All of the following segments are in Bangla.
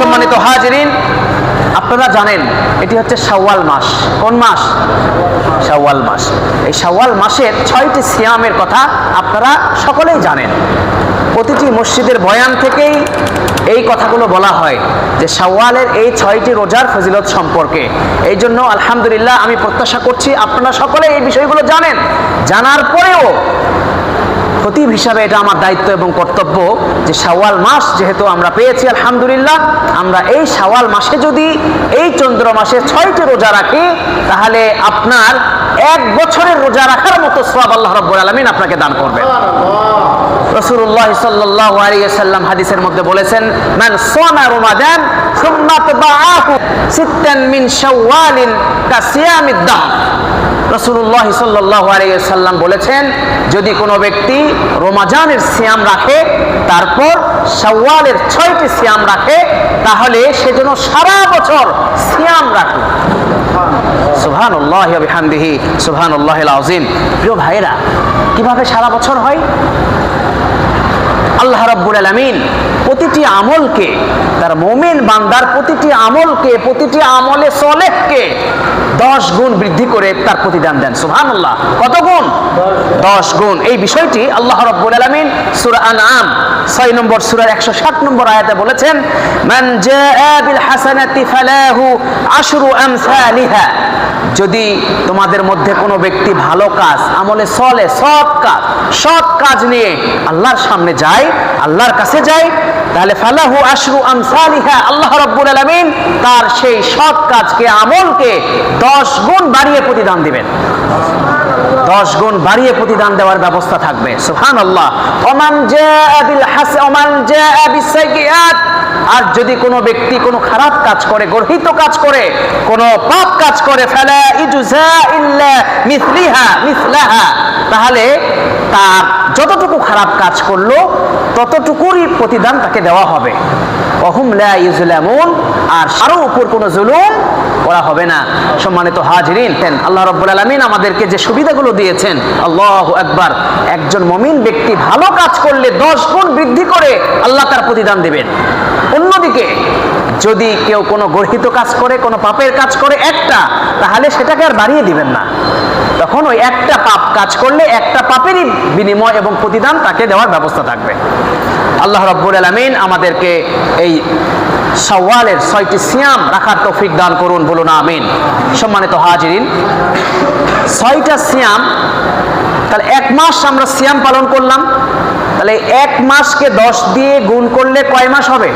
সম্মানিত হাজরিন, আপনারা জানেন এটি হচ্ছে শাওয়াল মাস। কোন মাস? শাওয়াল মাস। এই শাওয়াল মাসের ছয়টি সিয়ামের কথা আপনারা সকলেই জানেন। প্রতিটি মসজিদের বয়ান থেকেই এই কথাগুলো বলা হয় যে শাওয়ালের এই ছয়টি রোজার ফজিলত সম্পর্কে। এই জন্য আলহামদুলিল্লাহ আমি প্রত্যাশা করছি আপনারা সকলে এই বিষয়গুলো জানেন। জানার পরেও খতিব হিসাবে এটা আমার দায়িত্ব এবং কর্তব্য যে শাওয়াল মাস যেহেতু আমরা পেয়েছি, আলহামদুলিল্লাহ, আমরা এই শাওয়াল মাসে যদি এই চন্দ্র মাসে ছয়টি রোজা রাখি, তাহলে আপনার এক বছরের রোজা রাখার মতো সওয়াব আল্লাহ রব্বুল আলামিন আপনাকে দান করবেন। রসুল্লাহ সাল্লাল্লাহু আলাইহি সাল্লাম হাদিসের মধ্যে বলেছেন, মান সামা রমাদান, সুম্মা তাবাআহু, সিত্তান মিন শাওয়ালিন দাহর। রসুল্লাহ সাল্লাহ সাল্লাম বলেছেন, যদি কোনো ব্যক্তি রোমাজানের সিয়াম রাখে, তারপর সওয়ালের ছয়টি সিয়াম রাখে, তাহলে সে যেন সারা বছর সিয়াম রাখে। সুবহানাল্লাহ সুহানুল্লাহ আযীম। প্রিয় ভাইরা কীভাবে সারা বছর হয়? আল্লাহ রাব্বুল আলামিন প্রতিটি আমলকে, তার মুমিন বান্দার প্রতিটি আমলকে, প্রতিটি আমলে সলেহকে দশ গুণ বৃদ্ধি করে তার প্রতিদান দেন। সুবহানাল্লাহ। কত গুণ? দশ গুণ। এই বিষয়টি আল্লাহ রাব্বুল আলামিন সূরা আনআম, ছয় নম্বর সুরার একশো ষাট নম্বর আয়াতে বলেছেন, মান বিল হাসানাতি ফালাহু আশরু আমসালিহা। যদি তোমাদের মধ্যে কোনো ব্যক্তি ভালো কাজ, আমলে চলে সৎ কাজ সৎ কাজ নিয়ে আল্লাহর সামনে যায়, আল্লাহর কাছে যায় তাহলে ফালাহু আশরু আমসালিহা, আল্লাহ রাব্বুল আলামিন তার সেই সৎ কাজকে, আমলকে দশ গুণ বাড়িয়ে প্রতিদান দিবেন। দশ গুণ বাড়িয়ে প্রতিদান দেওয়ার ব্যবস্থা থাকবে। সুহান আল্লাহ ওমান বিসাইয়্যাত আর যদি কোনো ব্যক্তি কোনো খারাপ কাজ করে, গর্হিত কাজ করে, কোনো পাপ কাজ করে, ফেলা ইজুজা ইল্লা মিসলিহা, মিসলাহা, তাহলে তার যতটুকু খারাপ কাজ করল, ততটুকুরই প্রতিদান তাকে দেওয়া হবে। অহুম লা ইউজলামুন আর কারও উপর কোনো জুলুম করা হবে না। সম্মানিত হাজরিন আল্লাহ রব্বুল আলমিন আমাদেরকে যে সুবিধাগুলো দিয়েছেন, আল্লাহ একবার একজন মমিন ব্যক্তি ভালো কাজ করলে দশ গুণ বৃদ্ধি করে আল্লাহ তার প্রতিদান দেবেন। অন্যদিকে, যদি কেউ কোনো গর্হিত কাজ করে, কোনো পাপের কাজ করে একটা, তাহলে সেটাকে আর বাড়িয়ে দিবেন না। তখন ওই একটা পাপ কাজ করলে একটা পাপেরই বিনিময় এবং প্রতিদান তাকে দেওয়ার ব্যবস্থা থাকবে। আল্লাহ রব্বুল আলমিন আমাদেরকে এই সওয়ালের ছয়টি সিয়াম রাখার তৌফিক দান করুন, বলুন আমিন। সম্মানিত হাজিরিন, ছয়টা সিয়াম, তাহলে এক মাস আমরা সিয়াম পালন করলাম। তাহলে এক মাসকে দশ দিয়ে গুণ করলে কয় মাস হবে?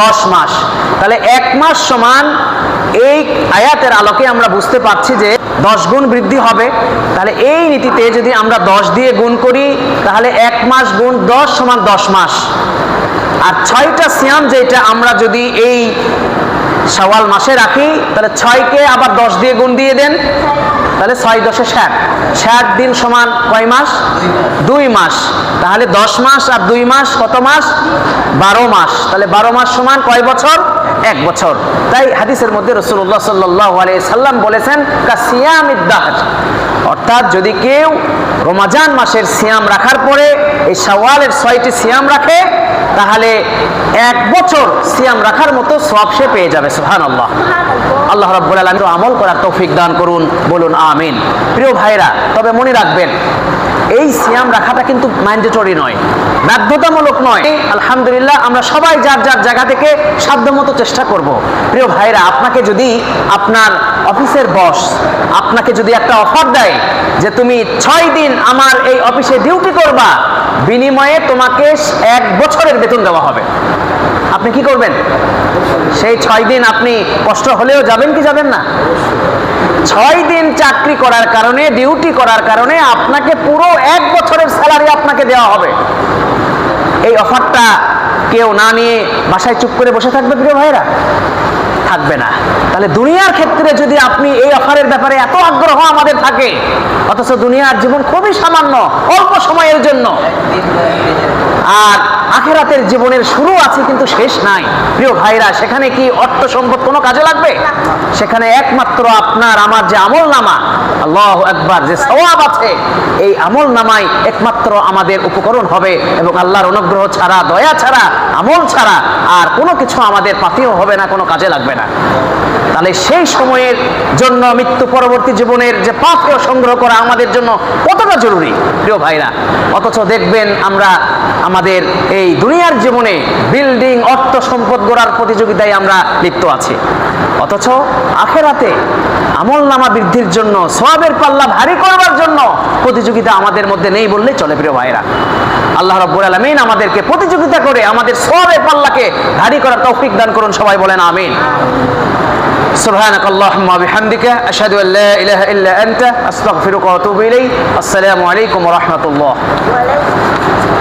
দশ মাস। তাহলে এক মাস সমান এই আয়াতের আলোকে আমরা বুঝতে পারছি যে দশ গুণ বৃদ্ধি হবে। তাহলে এই নীতিতে যদি আমরা দশ দিয়ে গুণ করি, তাহলে এক মাস গুণ দশ সমান দশ মাস। আর ছয়টা সিয়াম যেটা আমরা যদি এই সওয়াল মাসে রাখি, তাহলে ছয়কে আবার দশ দিয়ে গুণ দিয়ে দেন। তাহলে ছয় দশে ষাট। ষাট দিন সমান কয় মাস? দুই মাস। তাহলে দশ মাস আর দুই মাস কত মাস? বারো মাস। তাহলে বারো মাস সমান কয় বছর? এক বছর। তাই হাদিসের মধ্যে রসুল্লাহ সাল্লাহ সাল্লাম বলেছেন কাসিয়াম ইদ্দাহাজ অর্থাৎ যদি কেউ রমাজান মাসের সিয়াম রাখার পরে এই সওয়ালের ছয়টি সিয়াম রাখে, তাহলে এক বছর সিয়াম রাখার মতো সব সে পেয়ে যাবে সুহান আল্লাহ আল্লাহ রাব্বুল আলামিন আমল করার তৌফিক দান করুন, বলুন আমিন। প্রিয় ভাইরা তবে মনে রাখবেন, এই সিয়াম রাখাটা কিন্তু ম্যান্ডেটরি নয়, বাধ্যতামূলক নয়। আলহামদুলিল্লাহ, আমরা সবাই যার যার জায়গা থেকে সাধ্যমতো চেষ্টা করব। প্রিয় ভাইরা আপনাকে যদি আপনার অফিসের বস আপনাকে যদি একটা অফার দেয় যে তুমি ছয় দিন আমার এই অফিসে ডিউটি করবা, বিনিময়ে তোমাকে এক বছরের বেতন দেওয়া হবে। আপনি কি করবেন? সেই ছয় দিন আপনি কষ্ট হলেও যাবেন কি যাবেন না? ছয় দিন চাকরি করার কারণে ডিউটি করার কারণে আপনাকে পুরো এক বছরের স্যালারি আপনাকে দেওয়া হবে। এই অফারটা কেউ না নিয়ে বাসায় চুপ করে বসে থাকবে প্রিয় ভাইরা থাকবে না। তাহলে দুনিয়ার ক্ষেত্রে যদি আপনি এই অফারের ব্যাপারে এত আগ্রহ আমাদের থাকে, অথচ দুনিয়ার জীবন খুবই সামান্য, অল্প সময়ের জন্য। আর আখেরাতের জীবনের শুরু আছে কিন্তু শেষ নাই। প্রিয় ভাইরা, সেখানে কি অর্থ সম্পদ কোনো কাজে লাগবে? সেখানে একমাত্র আপনার আমার যে আমল নামা, আল্লাহ একবার যে সওয়াব আছে, এই আমল নামাই একমাত্র আমাদের উপকরণ হবে এবং আল্লাহর অনুগ্রহ ছাড়া, দয়া ছাড়া, আমল ছাড়া আর কোনো কিছু আমাদের পাতিও হবে না, কোনো কাজে লাগবে না। তাহলে সেই সময়ের জন্য, মৃত্যু পরবর্তী জীবনের যে পাপেও সংগ্রহ করা আমাদের জন্য কতটা জরুরি, প্রিয় ভাইরা? অথচ দেখবেন আমরা আমাদের এই দুনিয়ার জীবনে বিল্ডিং, অর্থ সম্পদ গড়ার প্রতিযোগিতায় আমরা লিপ্ত আছি। অথচ আখেরাতে আমল নামা বৃদ্ধির জন্য সোয়াবের পাল্লা ভারী করবার জন্য প্রতিযোগিতা আমাদের মধ্যে নেই বললেই চলে, প্রিয় ভাইরা। আল্লাহ রব্বুল আলমিন আমাদেরকে প্রতিযোগিতা করে আমাদের সোয়াবের পাল্লাকে ভারী করার তৌফিক দান করুন সবাই বলেন আমিন سبحانك اللهم وبحمدك أشهد أن لا إله إلا أنت أستغفرك وأتوب إليك السلام عليكم ورحمة الله ওয়ালাইকুম